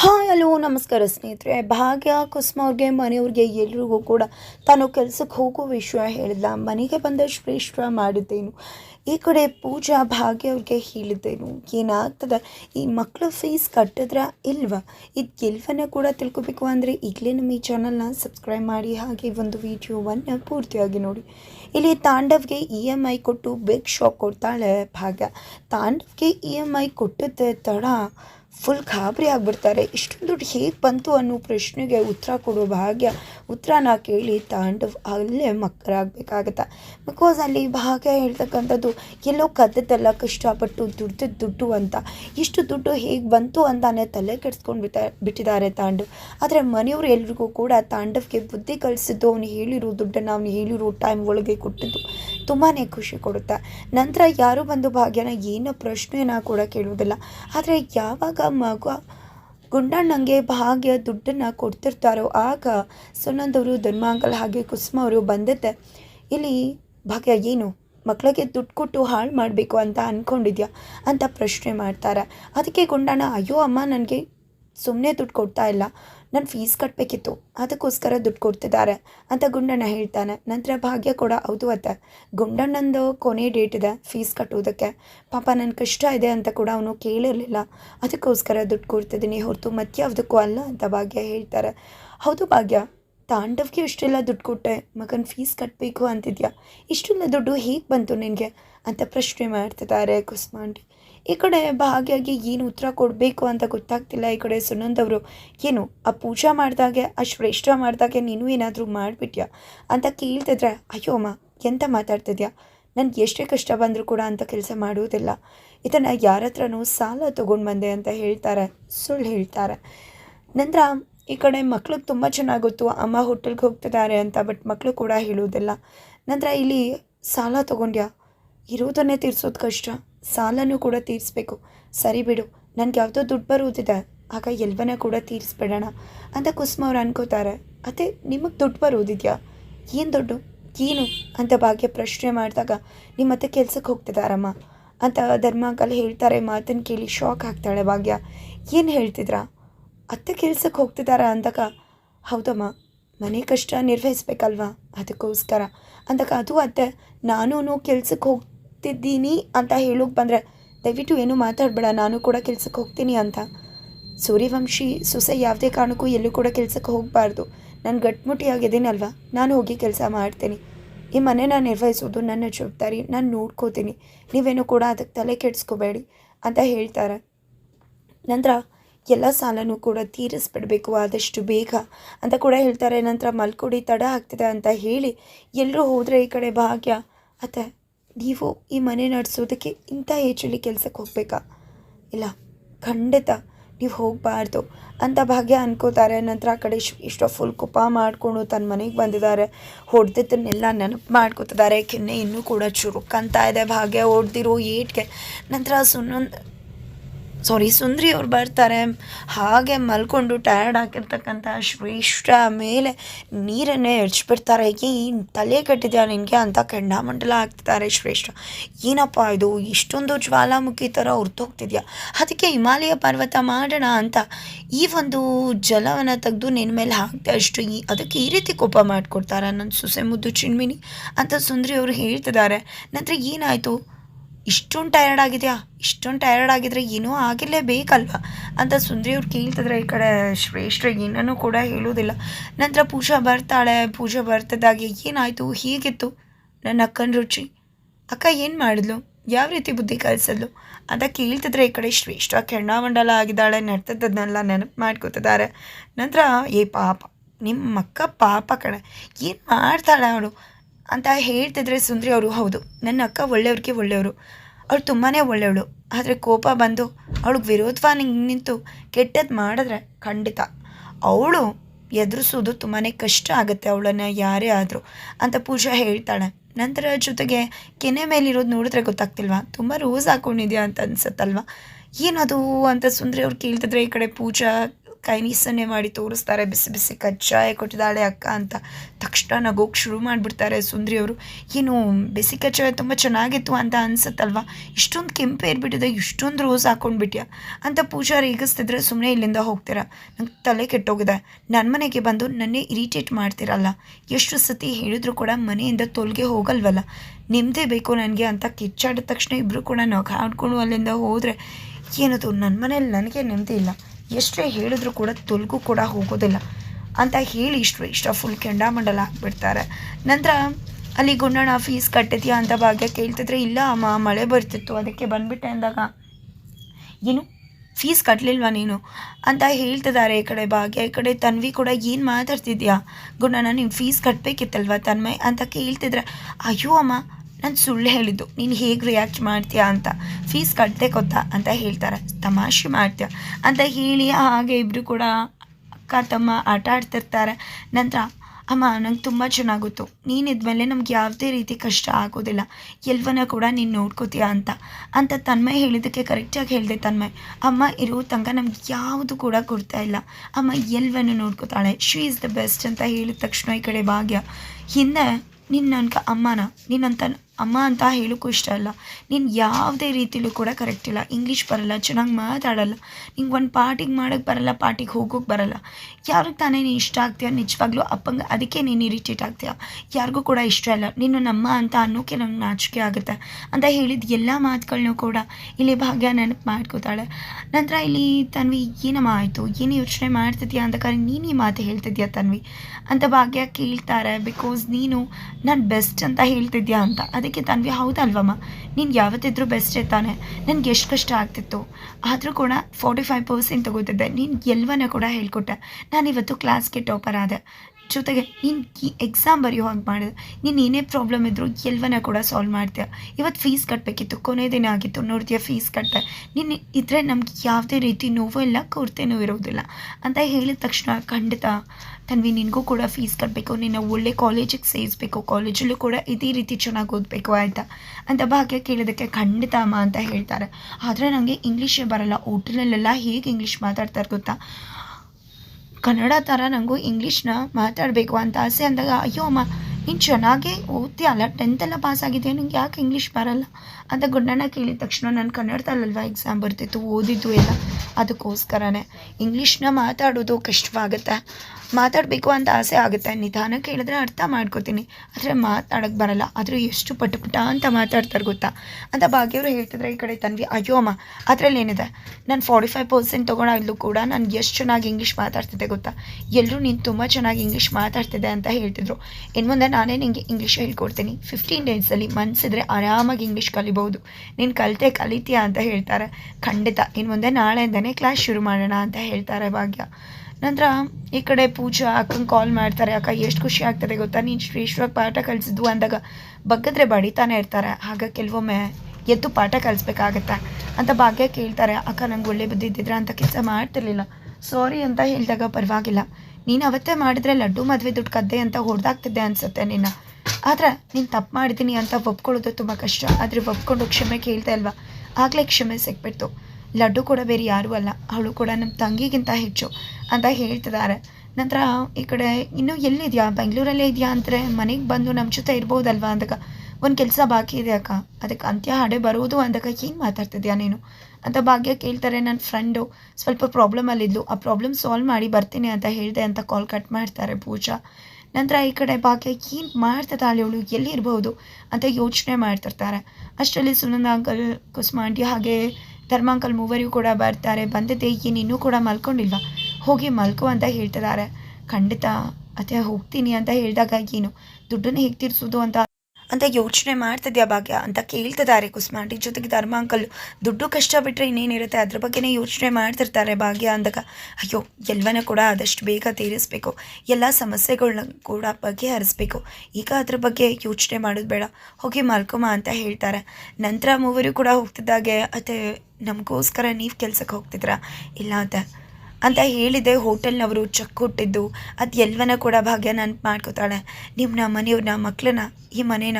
Hi, hello, ನಮಸ್ಕಾರ ಸ್ನೇಹಿತರೆ. ಭಾಗ್ಯ, ಕುಸುಮ ಅವ್ರಿಗೆ, ಮನೆಯವ್ರಿಗೆ, ಎಲ್ರಿಗೂ ಕೂಡ ತಾನು ಕೆಲಸಕ್ಕೆ ಹೋಗೋ ವಿಷಯ ಹೇಳಿದ್ಲ. ಮನೆಗೆ ಬಂದ ಶ್ರೇಷ್ಠ ಮಾಡಿದ್ದೇನು. ಈ ಕಡೆ ಪೂಜಾ ಭಾಗ್ಯ ಅವ್ರಿಗೆ ಹೇಳಿದ್ದೇನು. ಏನಾಗ್ತದೆ? ಈ ಮಕ್ಕಳು ಫೀಸ್ ಕಟ್ಟಿದ್ರ ಇಲ್ವಾ? ಇದು ಗೆಲ್ವನ್ನ ಕೂಡ ತಿಳ್ಕೊಬೇಕು ಅಂದರೆ ಈಗಲೇ ನಮ್ಮ ಈ ಚಾನಲ್ನ ಸಬ್ಸ್ಕ್ರೈಬ್ ಮಾಡಿ, ಹಾಗೆ ಒಂದು ವಿಡಿಯೋವನ್ನು ಪೂರ್ತಿಯಾಗಿ ನೋಡಿ. ಇಲ್ಲಿ ತಾಂಡವ್ಗೆ ಇ ಎಂ ಐ ಕೊಟ್ಟು ಬಿಗ್ ಶಾಕ್ ಕೊಡ್ತಾಳೆ ಭಾಗ್ಯ. ತಾಂಡವ್ಗೆ ಇ ಎಂ ಐ ಕೊಟ್ಟದ್ದೆ ತಡ ಫುಲ್ ಗಾಬರಿ ಆಗಿಬಿಡ್ತಾರೆ. ಇಷ್ಟೊಂದು ದುಡ್ಡು ಹೇಗೆ ಬಂತು ಅನ್ನೋ ಪ್ರಶ್ನೆಗೆ ಉತ್ತರ ಕೊಡೋ ಭಾಗ್ಯ ಉತ್ತರನ ಕೇಳಿ ತಾಂಡವ್ ಅಲ್ಲೇ ಮಕ್ಕರಾಗಬೇಕಾಗತ್ತೆ ಬಿಕಾಸ್ ಅಲ್ಲಿ ಭಾಗ್ಯ ಹೇಳ್ತಕ್ಕಂಥದ್ದು ಎಲ್ಲೋ ಕದ್ದದ್ದೆಲ್ಲ ಕಷ್ಟಪಟ್ಟು ದುಡ್ದು ದುಡ್ಡು ಅಂತ. ಇಷ್ಟು ದುಡ್ಡು ಹೇಗೆ ಬಂತು ಅಂತಾನೆ ತಲೆ ಕೆಡಿಸ್ಕೊಂಡು ಬಿಟ್ಟ ಬಿಟ್ಟಿದ್ದಾರೆ ತಾಂಡವ್. ಆದರೆ ಮನೆಯವರು ಎಲ್ರಿಗೂ ಕೂಡ ತಾಂಡವ್ಗೆ ಬುದ್ಧಿ ಕಲಿಸಿದ್ದು ಅವನು ಹೇಳಿರೋ ದುಡ್ಡನ್ನು ಅವನು ಹೇಳಿರೋ ಟೈಮ್ ಒಳಗೆ ಕೊಟ್ಟಿದ್ದು ತುಂಬಾ ಖುಷಿ ಕೊಡುತ್ತೆ. ನಂತರ ಯಾರು ಬಂದು ಭಾಗ್ಯನ ಏನೋ ಪ್ರಶ್ನೆಯನ್ನು ಕೂಡ ಕೇಳುವುದಿಲ್ಲ ಆದರೆ ಯಾವಾಗ ಮಗ ಗುಂಡಣ್ಣಂಗೆ ಭಾಗ್ಯ ದುಡ್ಡನ್ನು ಕೊಡ್ತಿರ್ತಾರೋ, ಆಗ ಸುನಂದವರು, ಧರ್ಮಾಂಗಲ್ ಹಾಗೆ ಕುಸುಮ ಅವರು ಬಂದಿದ್ದೆ. ಇಲ್ಲಿ ಭಾಗ್ಯ, ಏನು? ಮಕ್ಕಳಿಗೆ ದುಡ್ಡು ಕೊಟ್ಟು ಹಾಳು ಮಾಡಬೇಕು ಅಂತ ಅಂದ್ಕೊಂಡಿದ್ಯಾ ಅಂತ ಪ್ರಶ್ನೆ ಮಾಡ್ತಾರೆ. ಅದಕ್ಕೆ ಗುಂಡಣ್ಣ ಅಯ್ಯೋ ಅಮ್ಮ, ನನಗೆ ಸುಮ್ಮನೆ ದುಡ್ಡು ಕೊಡ್ತಾ ಇಲ್ಲ. ನಾನು ಫೀಸ್ ಕಟ್ಟಬೇಕಿತ್ತು ಅದಕ್ಕೋಸ್ಕರ ದುಡ್ಡು ಕೊಡ್ತಿದ್ದಾರೆ ಅಂತ ಗುಂಡಣ್ಣ ಹೇಳ್ತಾನೆ. ನಂತರ ಭಾಗ್ಯ ಕೂಡ ಹೌದು ಅತ್ತೆ. ಗುಂಡಣ್ಣಂದು ಕೊನೆ ಡೇಟ್ ಇದೆ ಫೀಸ್ ಕಟ್ಟೋದಕ್ಕೆ ಪಾಪ ನನ್ನ ಕಷ್ಟ ಇದೆ ಅಂತ ಕೂಡ ಅವನು ಕೇಳಿರಲಿಲ್ಲ. ಅದಕ್ಕೋಸ್ಕರ ದುಡ್ಡು ಕೊಡ್ತಿದ್ದೀನಿ ಹೊರತು ಮತ್ತೆ ಯಾವುದಕ್ಕೂ ಅಲ್ಲ ಅಂತ ಭಾಗ್ಯ ಹೇಳ್ತಾರೆ. ಹೌದು ಭಾಗ್ಯ, ತಾಂಡವ್ಗೆ ಇಷ್ಟೆಲ್ಲ ದುಡ್ಡು ಕೊಟ್ಟೆ. ಮಗನ ಫೀಸ್ ಕಟ್ಟಬೇಕು ಅಂತಿದ್ಯಾ? ಇಷ್ಟೆಲ್ಲ ದುಡ್ಡು ಹೇಗೆ ಬಂತು ನಿನಗೆ? ಅಂತ ಪ್ರಶ್ನೆ ಮಾಡ್ತಿದ್ದಾರೆ ಕುಸ್ಮಾಂಡಿ. ಈ ಕಡೆ ಭಾಗ್ಯಗೆ ಏನು ಉತ್ತರ ಕೊಡಬೇಕು ಅಂತ ಗೊತ್ತಾಗ್ತಿಲ್ಲ. ಈ ಕಡೆ ಸುನಂದವರು ಏನು, ಆ ಪೂಜಾ ಮಾಡಿದಾಗೆ, ಆ ಶ್ರೇಷ್ಠ ಮಾಡಿದಾಗೆ ನೀನು ಏನಾದರೂ ಮಾಡಿಬಿಟ್ಯಾ? ಅಂತ ಕೇಳ್ತಿದ್ರೆ, ಅಯ್ಯೋ ಅಮ್ಮ, ಎಂತ ಮಾತಾಡ್ತಿದ್ಯಾ? ನನಗೆ ಎಷ್ಟೇ ಕಷ್ಟ ಬಂದರೂ ಕೂಡ ಅಂತ ಕೆಲಸ ಮಾಡುವುದಿಲ್ಲ ಇದನ್ನು ಯಾರ ಹತ್ರನೂ ಸಾಲ ತೊಗೊಂಡು ಬಂದೆ ಅಂತ ಹೇಳ್ತಾರೆ, ಸುಳ್ಳು ಹೇಳ್ತಾರೆ. ನಂತರ, ಈ ಕಡೆ ಮಕ್ಳಿಗೆ ತುಂಬ ಚೆನ್ನಾಗಿ ಗೊತ್ತು ಅಮ್ಮ ಹೋಟೆಲ್ಗೆ ಹೋಗ್ತಿದ್ದಾರೆ ಅಂತ, ಬಟ್ ಮಕ್ಕಳು ಕೂಡ ಹೇಳುವುದಿಲ್ಲ. ನಂತರ ಇಲ್ಲಿ ಸಾಲ ತೊಗೊಂಡ್ಯಾ? ಇರೋದನ್ನೇ ತೀರಿಸೋದು ಕಷ್ಟ. ಸಾಲನೂ ಕೂಡ ತೀರಿಸ್ಬೇಕು. ಸರಿ ಬಿಡು, ನನಗೆ ಯಾವುದೋ ದುಡ್ಡು ಬರುವುದಿದೆ ಆಗ ಎಲ್ವನ ಕೂಡ ತೀರಿಸ್ಬಿಡೋಣ ಅಂತ ಕುಸುಮ ಅವ್ರು ಅನ್ಕೋತಾರೆ. ಅದೇ ನಿಮಗೆ ದುಡ್ಡು ಬರುವುದಿದೆಯಾ ಏನು ದುಡ್ಡು? ಏನು? ಅಂತ ಭಾಗ್ಯ ಪ್ರಶ್ನೆ ಮಾಡಿದಾಗ ನಿಮ್ಮ ಮತ್ತೆ ಕೆಲ್ಸಕ್ಕೆ ಹೋಗ್ತಿದ್ದಾರಮ್ಮ ಅಂತ ಧರ್ಮಾಂಕಲ್ ಹೇಳ್ತಾರೆ ಮಾತನ್ನು ಕೇಳಿ ಶಾಕ್ ಆಗ್ತಾಳೆ ಭಾಗ್ಯ. ಏನು ಹೇಳ್ತಿದ್ರಾ? ಅತ್ತೆ ಕೆಲ್ಸಕ್ಕೆ ಹೋಗ್ತಿದ್ದಾರ ಅಂದಾಗ, ಹೌದಮ್ಮ, ಮನೆ ಕಷ್ಟ ನಿರ್ವಹಿಸ್ಬೇಕಲ್ವಾ? ಅದಕ್ಕೋಸ್ಕರ. ಅಂದಾಗ, ಅದು ಅತ್ತೆ ನಾನು ಕೆಲ್ಸಕ್ಕೆ ಹೋಗ್ತಿದ್ದೀನಿ ಅಂತ ಹೇಳೋಕೆ ಬಂದರೆ, ದಯವಿಟ್ಟು ಏನು ಮಾತಾಡಬೇಡ, ನಾನು ಕೂಡ ಕೆಲಸಕ್ಕೆ ಹೋಗ್ತೀನಿ ಅಂತ. ಸೂರ್ಯವಂಶಿ ಸೊಸೆ ಯಾವುದೇ ಕಾರಣಕ್ಕೂ ಎಲ್ಲೂ ಕೂಡ ಕೆಲಸಕ್ಕೆ ಹೋಗಬಾರ್ದು. ನಾನು ಗಟ್ಮುಟ್ಟಿಯಾಗಿದ್ದೀನಲ್ವಾ ನಾನು ಹೋಗಿ ಕೆಲಸ ಮಾಡ್ತೀನಿ. ಈ ಮನೆ ನಾನು ನಿರ್ವಹಿಸೋದು ನನ್ನ ಜವಾಬ್ದಾರಿ, ನಾನು ನೋಡ್ಕೋತೀನಿ. ನೀವೇನು ಕೂಡ ಅದಕ್ಕೆ ತಲೆ ಕೆಡಿಸ್ಕೋಬೇಡಿ ಅಂತ ಹೇಳ್ತಾರೆ. ನಂತರ, ಎಲ್ಲ ಸಾಲನೂ ಕೂಡ ತೀರಿಸ್ಬಿಡಬೇಕು, ಆದಷ್ಟು ಬೇಗ ಅಂತ ಕೂಡ ಹೇಳ್ತಾರೆ. ನಂತರ, ಮಲ್ಕೊಡಿ, ತಡ ಆಗ್ತಿದೆ ಅಂತ ಹೇಳಿ ಎಲ್ಲರೂ ಹೋದರೆ ಈ ಕಡೆ ಭಾಗ್ಯ, ಅತ್ತೆ ನೀವು ಈ ಮನೆ ನಡೆಸೋದಕ್ಕೆ ಇಂಥ ಏಜಲ್ಲಿ ಕೆಲಸಕ್ಕೆ ಹೋಗ್ಬೇಕಾ? ಇಲ್ಲ, ಖಂಡಿತ ನೀವು ಹೋಗಬಾರ್ದು. ಅಂತ ಭಾಗ್ಯ ಅನ್ಕೋತಾರೆ. ನಂತರ ಆ ಕಡೆ ಇಷ್ಟೋ ಫುಲ್ ಕುಪ ಮಾಡಿಕೊಂಡು ತನ್ನ ಮನೆಗೆ ಬಂದಿದ್ದಾರೆ. ಹೊಡೆದಿದ್ದನ್ನೆಲ್ಲ ನೆನಪು ಮಾಡ್ಕೋತಿದ್ದಾರೆ. ಕೆನ್ನೆ ಇನ್ನೂ ಕೂಡ ಚುರುಕಂತ ಇದೆ. ಭಾಗ್ಯ ಹೊಡೆದಿರೋ ಏಟ್ಗೆ. ನಂತರ ಸುನ್ನೊಂದು ಸಾರಿ ಸುಂದ್ರಿ ಅವ್ರು ಬರ್ತಾರೆ. ಹಾಗೆ ಮಲ್ಕೊಂಡು ಟಯರ್ಡ್ ಆಗಿರ್ತಕ್ಕಂಥ ಶ್ರೇಷ್ಠ ಮೇಲೆ ನೀರನ್ನೇ ಎಡ್ಚ್ಬಿಡ್ತಾರೆ ಏನು ತಲೆ ಕಟ್ಟಿದ್ಯಾ ನಿನಗೆ ಅಂತ ಕೆಂಡಾಮಂಡಲ ಆಗ್ತಿದ್ದಾರೆ ಶ್ರೇಷ್ಠ. ಏನಪ್ಪ ಇದು? ಇಷ್ಟೊಂದು ಜ್ವಾಲಾಮುಖಿ ಥರ ಹೊರ್ತೋಗ್ತಿದ್ಯಾ ಅದಕ್ಕೆ ಹಿಮಾಲಯ ಪರ್ವತ ಮಾಡೋಣ ಅಂತ ಈ ಒಂದು ಜಲವನ್ನು ತೆಗೆದು ನಿನ್ನ ಮೇಲೆ ಹಾಕ್ದೆ ಅಷ್ಟು ಈ ಅದಕ್ಕೆ ಈ ರೀತಿ ಕೋಪ ಮಾಡಿಕೊಡ್ತಾರೆ ನನ್ನ ಸೊಸೆ ಮುದ್ದು ಚಿನ್ಮಿನಿ ಅಂತ ಸುಂದ್ರಿ ಅವರು ಹೇಳ್ತಿದ್ದಾರೆ. ನಂತರ ಏನಾಯಿತು? ಇಷ್ಟೊಂದು ಟಯರ್ಡ್ ಆಗಿದೆಯಾ? ಇಷ್ಟೊಂದು ಟಯರ್ಡ್ ಆಗಿದ್ರೆ ಏನೂ ಆಗಿರಲೇಬೇಕಲ್ವ? ಅಂತ ಸುಂದ್ರಿ ಅವ್ರು ಕೇಳ್ತಿದ್ರೆ ಈ ಕಡೆ ಶ್ರೇಷ್ಠ, ಏನನ್ನೂ ಕೂಡ ಹೇಳೋದಿಲ್ಲ ನಂತರ ಪೂಜಾ ಬರ್ತಾಳೆ. ಪೂಜಾ ಬರ್ತಿದ್ದಾಗೆ ಏನಾಯಿತು? ಹೀಗಿತ್ತು? ನನ್ನ ಅಕ್ಕನ ರುಚಿ? ಅಕ್ಕ ಏನು ಮಾಡಿದ್ಲು? ಯಾವ ರೀತಿ ಬುದ್ಧಿ ಕಲಿಸಿದ್ಲು? ಅಂತ ಕೇಳ್ತಿದ್ರೆ ಈ ಕಡೆ ಶ್ರೇಷ್ಠ. ಮಂಡಲ ಆಗಿದ್ದಾಳೆ. ನಡ್ತದ್ದನ್ನೆಲ್ಲ ನೆನಪು ಮಾಡ್ಕೋತಿದ್ದಾರೆ. ನಂತರ, ಏ ಪಾಪ ನಿಮ್ಮ ಅಕ್ಕ ಪಾಪ ಕಣೆ. ಏನು ಮಾಡ್ತಾಳೆ ಅವಳು? ಅಂತ ಹೇಳ್ತಿದ್ರೆ ಸುಂದ್ರಿ ಅವರು, ಹೌದು. ನನ್ನ ಅಕ್ಕ ಒಳ್ಳೆಯವ್ರಿಗೆ ಒಳ್ಳೆಯವರು. ಅವಳು ತುಂಬಾ ಒಳ್ಳೆಯವಳು. ಆದರೆ ಕೋಪ ಬಂದು ಅವಳಿಗೆ ವಿರೋಧವಾಗಿ ನಿಂತು ಕೆಟ್ಟದ್ದು ಮಾಡಿದ್ರೆ ಖಂಡಿತ. ಅವಳು ಎದುರಿಸೋದು ತುಂಬಾ ಕಷ್ಟ ಆಗುತ್ತೆ ಅವಳನ್ನು ಯಾರೇ ಆದರೂ ಅಂತ ಪೂಜಾ ಹೇಳ್ತಾಳೆ. ನಂತರ ಜೊತೆಗೆ ಕೆನೆ ಮೇಲಿರೋದು ನೋಡಿದ್ರೆ ಗೊತ್ತಾಗ್ತಿಲ್ವಾ? ತುಂಬ ರೋಸ್ ಹಾಕ್ಕೊಂಡಿದ್ಯಾ ಅಂತ ಅನ್ಸುತ್ತಲ್ವಾ? ಏನದು ಅಂತ ಸುಂದ್ರಿ ಅವ್ರು ಕೇಳ್ತಿದ್ರೆ ಈ ಕಡೆ ಪೂಜಾ ಕೈ ಸನ್ನೆ ಮಾಡಿ ತೋರಿಸ್ತಾರೆ, ಬಿಸಿ ಬಿಸಿ ಕಜ್ಜಾಯ ಕೊಟ್ಟಿದ್ದಾಳೆ ಅಕ್ಕ ಅಂತ. ತಕ್ಷಣ ನಗೋಗಿ ಶುರು ಮಾಡಿಬಿಡ್ತಾರೆ ಸುಂದ್ರಿ ಅವರು. ಏನು ಬಿಸಿ ಕಜ್ಜಾಯ ತುಂಬ ಚೆನ್ನಾಗಿತ್ತು ಅಂತ ಅನ್ಸುತ್ತಲ್ವಾ? ಇಷ್ಟೊಂದು ಕೆಂಪು ಏರ್ಬಿಟ್ಟಿದೆ, ಇಷ್ಟೊಂದು ರೋಸ್ ಹಾಕೊಂಡ್ಬಿಟ್ಯಾ? ಅಂತ ಪೂಜಾ ರೇಗಿಸ್ತಿದ್ರೆ ಸುಮ್ಮನೆ ಇಲ್ಲಿಂದ ಹೋಗ್ತೀರಾ? ನಂಗೆ ತಲೆ ಕೆಟ್ಟೋಗಿದೆ. ನನ್ನ ಮನೆಗೆ ಬಂದು ನನ್ನೇ ಇರಿಟೇಟ್ ಮಾಡ್ತಿರಲ್ಲ? ಎಷ್ಟು ಸತಿ ಹೇಳಿದ್ರು ಕೂಡ ಮನೆಯಿಂದ ತೊಲಗೆ ಹೋಗಲ್ವಲ್ಲ? ನಿಮ್ಮದೇ ಬೇಕು ನನಗೆ ಅಂತ ಕಿಚ್ಚಾಡಿದ ತಕ್ಷಣ ಇಬ್ಬರು ಕೂಡ ನಗು ಹಾಡ್ಕೊಂಡು ಅಲ್ಲಿಂದ ಹೋದರೆ, ಏನದು ನನ್ನ ಮನೇಲಿ ನನಗೆ ನೆಮ್ಮದಿ ಇಲ್ಲ. ಎಷ್ಟೇ ಹೇಳಿದ್ರು ಕೂಡ ತೊಲಗೂ ಕೂಡ ಹೋಗೋದಿಲ್ಲ ಅಂತ ಹೇಳಿ ಇಷ್ಟು ಇಷ್ಟ ಫುಲ್ ಕೆಂಡಾಮಂಡಲ ಹಾಕ್ಬಿಡ್ತಾರೆ ನಂತರ ಅಲ್ಲಿ ಗುಂಡಣ್ಣ ಫೀಸ್ ಕಟ್ಟಿದ್ಯಾ ಅಂತ ಭಾಗ್ಯ ಕೇಳ್ತಿದ್ರೆ, ಇಲ್ಲ ಅಮ್ಮ, ಮಳೆ ಬರ್ತಿತ್ತು, ಅದಕ್ಕೆ ಬಂದ್ಬಿಟ್ಟೆ ಅಂದಾಗ, ಏನು? ಫೀಸ್ ಕಟ್ಟಲಿಲ್ವಾ ನೀನು? ಅಂತ ಹೇಳ್ತಿದ್ದಾರೆ ಈ ಕಡೆ ಭಾಗ್ಯ, ಈ ಕಡೆ ತನ್ವಿ ಕೂಡ ಏನು ಮಾತಾಡ್ತಿದ್ಯಾ? ಗುಂಡಣ್ಣ ನೀವು ಫೀಸ್ ಕಟ್ಟಬೇಕಿತ್ತಲ್ವ ತನ್ಮಯ್? ಅಂತ ಕೇಳ್ತಿದ್ರೆ, ಅಯ್ಯೋ ಅಮ್ಮ ನಾನು ಸುಳ್ಳು ಹೇಳಿದ್ದು. ನೀನು ಹೇಗೆ ರಿಯಾಕ್ಟ್ ಮಾಡ್ತೀಯಾ ಅಂತ. ಫೀಸ್ ಕಟ್ಟದೆ ಗೊತ್ತಾ ಅಂತ ಹೇಳ್ತಾರೆ. ತಮಾಷೆ ಮಾಡ್ತೀಯ ಅಂತ ಹೇಳಿ ಹಾಗೆ ಇಬ್ಬರು ಕೂಡ ಅಕ್ಕ, ತಮ್ಮ ಆಟ ಆಡ್ತಿರ್ತಾರೆ. ನಂತರ, ಅಮ್ಮ, ನಂಗೆ ತುಂಬ ಚೆನ್ನಾಗಿತ್ತು. ನೀನಿದ್ಮೇಲೆ ನಮ್ಗೆ ಯಾವುದೇ ರೀತಿ ಕಷ್ಟ ಆಗೋದಿಲ್ಲ. ಎಲ್ವನ ಕೂಡ ನೀನು ನೋಡ್ಕೋತೀಯ ಅಂತ. ಅಂತ ತನ್ಮಯ ಹೇಳಿದ್ದಕ್ಕೆ ಕರೆಕ್ಟಾಗಿ ಹೇಳಿದೆ ತನ್ಮಯ್. ಅಮ್ಮ, ಇರೋ ತನಕ ನಮ್ಗೆ ಯಾವುದು ಕೂಡ ಕೊಡ್ತಾ ಇಲ್ಲ. ಅಮ್ಮ, ಎಲ್ವನ್ನು ನೋಡ್ಕೋತಾಳೆ. ಶೀ ಇಸ್ ದ ಬೆಸ್ಟ್ ಅಂತ ಹೇಳಿದ ತಕ್ಷಣ ಈ ಕಡೆ ಭಾಗ್ಯ. ಹಿಂದೆ ನಿನ್ನ ಅಮ್ಮನ, ನೀನಂತ ಅಮ್ಮ ಅಂತ ಹೇಳೋಕ್ಕೂ ಇಷ್ಟ ಇಲ್ಲ. ನೀನು ಯಾವುದೇ ರೀತಿಲೂ ಕೂಡ ಕರೆಕ್ಟ್ ಇಲ್ಲ. ಇಂಗ್ಲೀಷ್ ಬರಲ್ಲ, ಚೆನ್ನಾಗಿ ಮಾತಾಡಲ್ಲ. ನಿಂಗೆ ಒಂದು ಪಾರ್ಟಿಗೆ ಮಾಡೋಕ್ಕೆ ಬರಲ್ಲ, ಪಾರ್ಟಿಗೆ ಹೋಗೋಕ್ಕೆ ಬರಲ್ಲ. ಯಾರಿಗೆ ತಾನೇ ನೀನು ಇಷ್ಟ ಆಗ್ತೀಯ? ನಿಜವಾಗ್ಲೂ ಅಪ್ಪಂಗೆ ಅದಕ್ಕೆ ನೀನು ಇರಿಟೇಟ್ ಆಗ್ತೀಯ? ಯಾರಿಗೂ ಕೂಡ ಇಷ್ಟ ಇಲ್ಲ. ನೀನು ನಮ್ಮ ಅಂತ ಅನ್ನೋಕ್ಕೆ ನಂಗೆ ನಾಚಿಕೆ ಆಗುತ್ತೆ. ಅಂತ ಹೇಳಿದ ಎಲ್ಲ ಮಾತುಗಳನ್ನೂ ಕೂಡ ಇಲ್ಲಿ ಭಾಗ್ಯ ನೆನಪು ಮಾಡ್ಕೋತಾಳೆ. ನಂತರ ಇಲ್ಲಿ ತನ್ವಿ, ಏನಮ್ಮ ಆಯಿತು? ಏನು ಯೋಚನೆ ಮಾಡ್ತಿದ್ಯಾ ಅಂತ ಕರೆ, ನೀನು ಈ ಮಾತು ಹೇಳ್ತಿದ್ಯಾ ತನ್ವಿ? ಅಂತ ಭಾಗ್ಯ ಕೇಳ್ತಾರೆ ಬಿಕಾಸ್ ನೀನು ನಾನು ಬೆಸ್ಟ್ ಅಂತ ಹೇಳ್ತಿದ್ಯಾ? ಅಂತ. ಅದಕ್ಕೆ ತನ್ವಿ ಹೌದಲ್ವಮ್ಮ ನೀನು ಯಾವತ್ತಿದ್ರೂ ಬೆಸ್ಟ್ ತಾನೆ. ನನಗೆ ಎಷ್ಟು ಕಷ್ಟ ಆಗ್ತಿತ್ತು. ಆದರೂ ಕೂಡ ಫೋರ್ಟಿ ಫೈವ್ ಪರ್ಸೆಂಟ್ ತಗೋತಿದ್ದೆ. ನೀನು ಎಲ್ವನ ಕೂಡ ಹೇಳ್ಕೊಟ್ಟೆ. ನಾನು ಇವತ್ತು ಕ್ಲಾಸ್ಗೆ ಟಾಪರ್ ಆದೆ. ಜೊತೆಗೆ ನೀನು ಈ ಎಕ್ಸಾಮ್ ಬರೆಯೋ ಹಾಗೆ ಮಾಡಿದೆ ನೀನು ಏನೇ ಪ್ರಾಬ್ಲಮ್ ಇದ್ದರೂ ಎಲ್ಲವನ್ನ ಕೂಡ ಸಾಲ್ವ್ ಮಾಡ್ತೀಯ. ಇವತ್ತು ಫೀಸ್ ಕಟ್ಟಬೇಕಿತ್ತು ಕೊನೆ ದಿನ ಆಗಿತ್ತು. ನೋಡ್ತೀಯ ಫೀಸ್ ಕಟ್ಟೆ ನೀನು ಇದ್ದರೆ ನಮ್ಗೆ ಯಾವುದೇ ರೀತಿ ನೋವು ಇಲ್ಲ ಕೊರತೆನೂ ಇರೋದಿಲ್ಲ ಅಂತ ಹೇಳಿದ ತಕ್ಷಣ ಖಂಡಿತ ತನ್ವಿ, ನಿನಗೂ ಕೂಡ ಫೀಸ್ ಕಟ್ಟಬೇಕು ನಿನ್ನ ಒಳ್ಳೆ ಕಾಲೇಜಿಗೆ ಸೇರಿಸ್ಬೇಕು. ಕಾಲೇಜಲ್ಲೂ ಕೂಡ ಇದೇ ರೀತಿ ಚೆನ್ನಾಗಿ ಓದಬೇಕು, ಆಯಿತಾ? ಅಂತ ಭಾಗ್ಯ ಕೇಳೋದಕ್ಕೆ ಖಂಡಿತ ಅಮ್ಮ ಅಂತ ಹೇಳ್ತಾರೆ. ಆದರೆ ನನಗೆ ಇಂಗ್ಲೀಷೇ ಬರಲ್ಲ. ಹೋಟೆಲಲ್ಲೆಲ್ಲ ಹೇಗೆ ಇಂಗ್ಲೀಷ್ ಮಾತಾಡ್ತಾರೆ ಗೊತ್ತಾ? ಕನ್ನಡ ಥರ ನನಗೂ ಇಂಗ್ಲೀಷ್ನ ಮಾತಾಡಬೇಕು ಅಂತ ಆಸೆ ಅಂದಾಗ, ಅಯ್ಯೋ ಅಮ್ಮ, ನೀನು ಚೆನ್ನಾಗೇ ಓದ್ತೀಯಲ್ಲ ಟೆಂತೆಲ್ಲ ಪಾಸ್ ಆಗಿದೆಯಾ? ನಿಂಗೆ ಯಾಕೆ ಇಂಗ್ಲೀಷ್ ಬರಲ್ಲ? ಅಂತ ಗುಂಡಣ್ಣ ಕೇಳಿದ ತಕ್ಷಣ ನಾನು ಕನ್ನಡದಲ್ಲಲ್ವ ಎಕ್ಸಾಮ್ ಬರ್ತಿತ್ತು, ಓದಿದ್ದು ಎಲ್ಲ. ಅದಕ್ಕೋಸ್ಕರನೇ. ಇಂಗ್ಲೀಷ್ನ ಮಾತಾಡೋದು ಕಷ್ಟವಾಗುತ್ತೆ. ಮಾತಾಡಬೇಕು ಅಂತ ಆಸೆ ಆಗುತ್ತೆ. ನಿಧಾನ ಹೇಳಿದ್ರೆ ಅರ್ಥ ಮಾಡ್ಕೋತೀನಿ. ಆದರೆ ಮಾತಾಡೋಕ್ಕೆ ಬರಲ್ಲ. ಆದರೂ ಎಷ್ಟು ಪಟ ಪುಟ ಅಂತ ಮಾತಾಡ್ತಾರೆ ಗೊತ್ತಾ? ಅಂತ ಭಾಗ್ಯವರು ಹೇಳ್ತಿದ್ರೆ ಈ ಕಡೆ ತನ್ವಿ, ಅಯ್ಯೋ ಅಮ್ಮ, ಅದರಲ್ಲಿ ಏನಿದೆ? ನಾನು ಫಾರ್ಟಿ ಫೈವ್ ಪರ್ಸೆಂಟ್ ತೊಗೊಂಡಾಗಲೂ ಕೂಡ ನಾನು ಎಷ್ಟು ಚೆನ್ನಾಗಿ ಇಂಗ್ಲೀಷ್ ಮಾತಾಡ್ತಿದ್ದೆ ಗೊತ್ತಾ? ಎಲ್ಲರೂ ನೀನು ತುಂಬ ಚೆನ್ನಾಗಿ ಇಂಗ್ಲೀಷ್ ಮಾತಾಡ್ತಿದ್ದೆ ಅಂತ ಹೇಳ್ತಿದ್ರು. ಇನ್ನು ಮುಂದೆ ನಾನೇ ನಿಂಗೆ ಇಂಗ್ಲೀಷ್ ಹೇಳ್ಕೊಡ್ತೀನಿ. ಫಿಫ್ಟೀನ್ ಡೇಸಲ್ಲಿ ಮನಸ್ಸಿದ್ರೆ ಆರಾಮಾಗಿ ಇಂಗ್ಲೀಷ್ ಕಲಿಬೋದು ನೀನು ಕಲಿತೆ ಕಲಿತೀಯಾ ಅಂತ ಹೇಳ್ತಾರೆ. ಖಂಡಿತ. ಇನ್ನು ಮುಂದೆ ನಾಳೆಯಿಂದನೇ ಕ್ಲಾಸ್ ಶುರು ಮಾಡೋಣ ಅಂತ ಹೇಳ್ತಾರೆ ಭಾಗ್ಯ. ನಂತರ ಈ ಕಡೆ ಪೂಜಾ, ಅಕ್ಕಂಗೆ ಕಾಲ್ ಮಾಡ್ತಾರೆ, ಅಕ್ಕ, ಎಷ್ಟು ಖುಷಿ ಆಗ್ತದೆ ಗೊತ್ತಾ? ನೀನು ಶ್ರೇಷ್ಠವಾಗಿ ಪಾಠ ಕಲಿಸಿದ್ದು ಅಂದಾಗ ಬಗ್ಗದ್ರೆ ಬಡಿತಾನೆ ಇರ್ತಾರೆ. ಆಗ ಕೆಲವೊಮ್ಮೆ ಎದ್ದು ಪಾಠ ಕಲಿಸ್ಬೇಕಾಗತ್ತೆ? ಅಂತ ಭಾಗ್ಯ ಕೇಳ್ತಾರೆ. ಅಕ್ಕ, ನಂಗೆ ಒಳ್ಳೆ ಬುದ್ಧಿ ಇದ್ದಿದ್ರೆ ಅಂತ ಕೆಲಸ ಮಾಡ್ತಿರ್ಲಿಲ್ಲ. ಸಾರಿ ಅಂತ ಹೇಳಿದಾಗ ಪರವಾಗಿಲ್ಲ. ನೀನು ಅವತ್ತೇ ಮಾಡಿದ್ರೆ ಲಡ್ಡು ಮದುವೆ ದುಡ್ಡು ಕದ್ದೆ ಅಂತ ಹೊಡೆದಾಗ್ತಿದ್ದೆ ಅನ್ಸುತ್ತೆ ನಿನ್ನ. ಆದರೆ ನೀನು ತಪ್ಪು ಮಾಡಿದ್ದೀನಿ ಅಂತ ಒಪ್ಕೊಳ್ಳೋದು ತುಂಬ ಕಷ್ಟ. ಆದರೆ ಒಪ್ಕೊಂಡು ಕ್ಷಮೆ ಕೇಳ್ತಾ ಇಲ್ವಾ ಆಗಲೇ ಕ್ಷಮೆ ಸಿಕ್ಬಿಡ್ತು. ಲಡ್ಡು ಕೂಡ ಬೇರೆ ಯಾರೂ ಅಲ್ಲ. ಅವಳು ಕೂಡ ನಮ್ಮ ತಂಗಿಗಿಂತ ಹೆಚ್ಚು ಅಂತ ಹೇಳ್ತಿದ್ದಾರೆ ನಂತರ ಈ ಕಡೆ ಇನ್ನೂ ಎಲ್ಲಿದೆಯಾ? ಬೆಂಗಳೂರಲ್ಲೇ ಇದೆಯಾ ಅಂದರೆ ಮನೆಗೆ ಬಂದು ನಮ್ಮ ಜೊತೆ ಇರ್ಬೋದಲ್ವಾ ಅಂದಾಗ ಒಂದು ಕೆಲಸ ಬಾಕಿ ಇದೆ ಅಕ್ಕ. ಅದಕ್ಕೆ ಅಂತ್ಯ ಹಾಡೆ ಬರೋದು ಅಂದಾಗ ಏನು ಮಾತಾಡ್ತಿದ್ಯಾ ನೀನು? ಅಂತ ಭಾಗ್ಯ ಕೇಳ್ತಾರೆ ನನ್ನ ಫ್ರೆಂಡು. ಸ್ವಲ್ಪ ಪ್ರಾಬ್ಲಮಲ್ಲಿದ್ಲು ಆ ಪ್ರಾಬ್ಲಮ್ ಸಾಲ್ವ್ ಮಾಡಿ ಬರ್ತೀನಿ ಅಂತ ಹೇಳಿದೆ ಅಂತ ಕಾಲ್ ಕಟ್ ಮಾಡ್ತಾರೆ ಪೂಜಾ. ನಂತರ ಈ ಕಡೆ ಭಾಗ್ಯ ಏನು ಮಾಡ್ತಿದ್ದಾಳೆ ಅವಳು? ಎಲ್ಲಿರ್ಬೋದು ಅಂತ ಯೋಚನೆ ಮಾಡ್ತಿರ್ತಾರೆ. ಅಷ್ಟರಲ್ಲಿ ಸುನಂದ ಅಂಕಲ್ ಕುಸ್ಮಾಂಡಿ ಹಾಗೆ ಧರ್ಮ ಅಂಕಲ್ ಮೂವರಿಗೂ ಕೂಡ ಬರ್ತಾರೆ. ಬಂದದ್ದೇ ಏನು ಇನ್ನೂ ಕೂಡ ಮಲ್ಕೊಂಡಿಲ್ವಾ ಹೋಗಿ ಮಲ್ಕೋ ಅಂತ ಹೇಳ್ತಿದ್ದಾರೆ. ಖಂಡಿತ ಅತ್ತೆ ಹೋಗ್ತೀನಿ ಅಂತ ಹೇಳಿದಾಗ ಏನು? ದುಡ್ಡನ್ನು ಹೇಗೆ ತೀರಿಸೋದು ಅಂತ ಅಂತ ಯೋಚನೆ ಮಾಡ್ತಿದ್ಯಾ ಭಾಗ್ಯ? ಅಂತ ಕೇಳ್ತಿದ್ದಾರೆ ಕುಸ್ಮಾಂಟಿ. ಜೊತೆಗೆ ಧರ್ಮ ಅಂಕಲ್ ದುಡ್ಡು ಕಷ್ಟ ಬಿಟ್ಟರೆ ಇನ್ನೇನಿರುತ್ತೆ? ಅದ್ರ ಬಗ್ಗೆನೇ ಯೋಚನೆ ಮಾಡ್ತಿರ್ತಾರೆ ಭಾಗ್ಯ ಅಂದಾಗ. ಅಯ್ಯೋ, ಎಲ್ಲವನ್ನ ಕೂಡ ಆದಷ್ಟು ಬೇಗ ತೀರಿಸ್ಬೇಕು. ಎಲ್ಲ ಸಮಸ್ಯೆಗಳನ್ನ ಕೂಡ ಬಗೆಹರಿಸ್ಬೇಕು. ಈಗ ಅದ್ರ ಬಗ್ಗೆ ಯೋಚನೆ ಮಾಡೋದು ಬೇಡ. ಹೋಗಿ ಮಲ್ಕೊಮ ಅಂತ ಹೇಳ್ತಾರೆ. ನಂತರ ಮೂವರು ಕೂಡ ಹೋಗ್ತಿದ್ದಾಗೆ, ಅತ್ತೆ, ನಮಗೋಸ್ಕರ ನೀವು ಕೆಲಸಕ್ಕೆ ಹೋಗ್ತಿದ್ರಾ? ಇಲ್ಲ ಅತ್ತೆ. ಅಂತ ಹೇಳಿದೆ. ಹೋಟೆಲ್ನವರು ಚೆಕ್ ಕೊಟ್ಟಿದ್ದು ಅದು ಎಲ್ವನ ಕೂಡ ಭಾಗ್ಯ ನಾನು ಮಾಡ್ಕೋತಾಳೆ. ನಿಮ್ಮನ್ನ ಮನೆಯವ್ರನ್ನ ಮಕ್ಕಳನ್ನ ಈ ಮನೇನ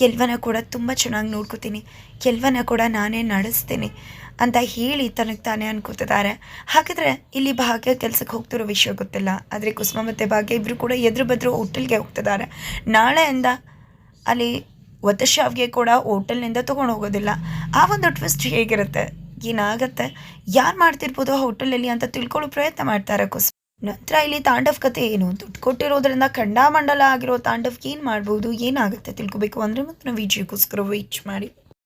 ಎಲ್ವನ ಕೂಡ ತುಂಬ ಚೆನ್ನಾಗಿ ನೋಡ್ಕೋತೀನಿ. ಎಲ್ವನ ಕೂಡ ನಾನೇ ನಡೆಸ್ತೀನಿ ಅಂತ ಹೇಳಿ ತನಗೆ ತಾನೇ ಅನ್ಕೋತಿದ್ದಾರೆ. ಹಾಗಿದ್ರೆ ಇಲ್ಲಿ ಭಾಗ್ಯ ಕೆಲಸಕ್ಕೆ ಹೋಗ್ತಿರೋ ವಿಷಯ ಗೊತ್ತಿಲ್ಲ. ಆದರೆ ಕುಸುಮ ಮತ್ತು ಭಾಗ್ಯ ಇಬ್ಬರು ಕೂಡ ಎದುರು ಬದ್ರು ಹೋಟೆಲ್ಗೆ ಹೋಗ್ತಿದ್ದಾರೆ. ನಾಳೆಯಿಂದ ಅಲ್ಲಿ ಒತ್ತಶಾವ್ಗೆ ಕೂಡ ಹೋಟೆಲ್ನಿಂದ ತೊಗೊಂಡು ಹೋಗೋದಿಲ್ಲ. ಆ ಒಂದು ಟ್ವಿಸ್ಟ್ ಹೇಗಿರುತ್ತೆ? ಏನಾಗತ್ತೆ? ಯಾರು ಮಾಡ್ತಿರ್ಬೋದು ಆ ಹೋಟೆಲಲ್ಲಿ ಅಂತ ತಿಳ್ಕೊಳ್ಳೋ ಪ್ರಯತ್ನ ಮಾಡ್ತಾರೆ ಕುಸ್ ನಂತರ ಇಲ್ಲಿ ತಾಂಡವ್ ಕತೆ ಏನು? ದುಡ್ಡು ಕೊಟ್ಟಿರೋದ್ರಿಂದ ಖಂಡಾಮಂಡಲ ಆಗಿರೋ ತಾಂಡವ್ಗೆ ಏನು ಮಾಡ್ಬೋದು? ಏನಾಗುತ್ತೆ ತಿಳ್ಕೊಬೇಕು ಅಂದರೆ ಮತ್ತೆ ನಾವು ವಿಜಯಕ್ಕೋಸ್ಕರ ವೇಟ್ ಮಾಡಿ.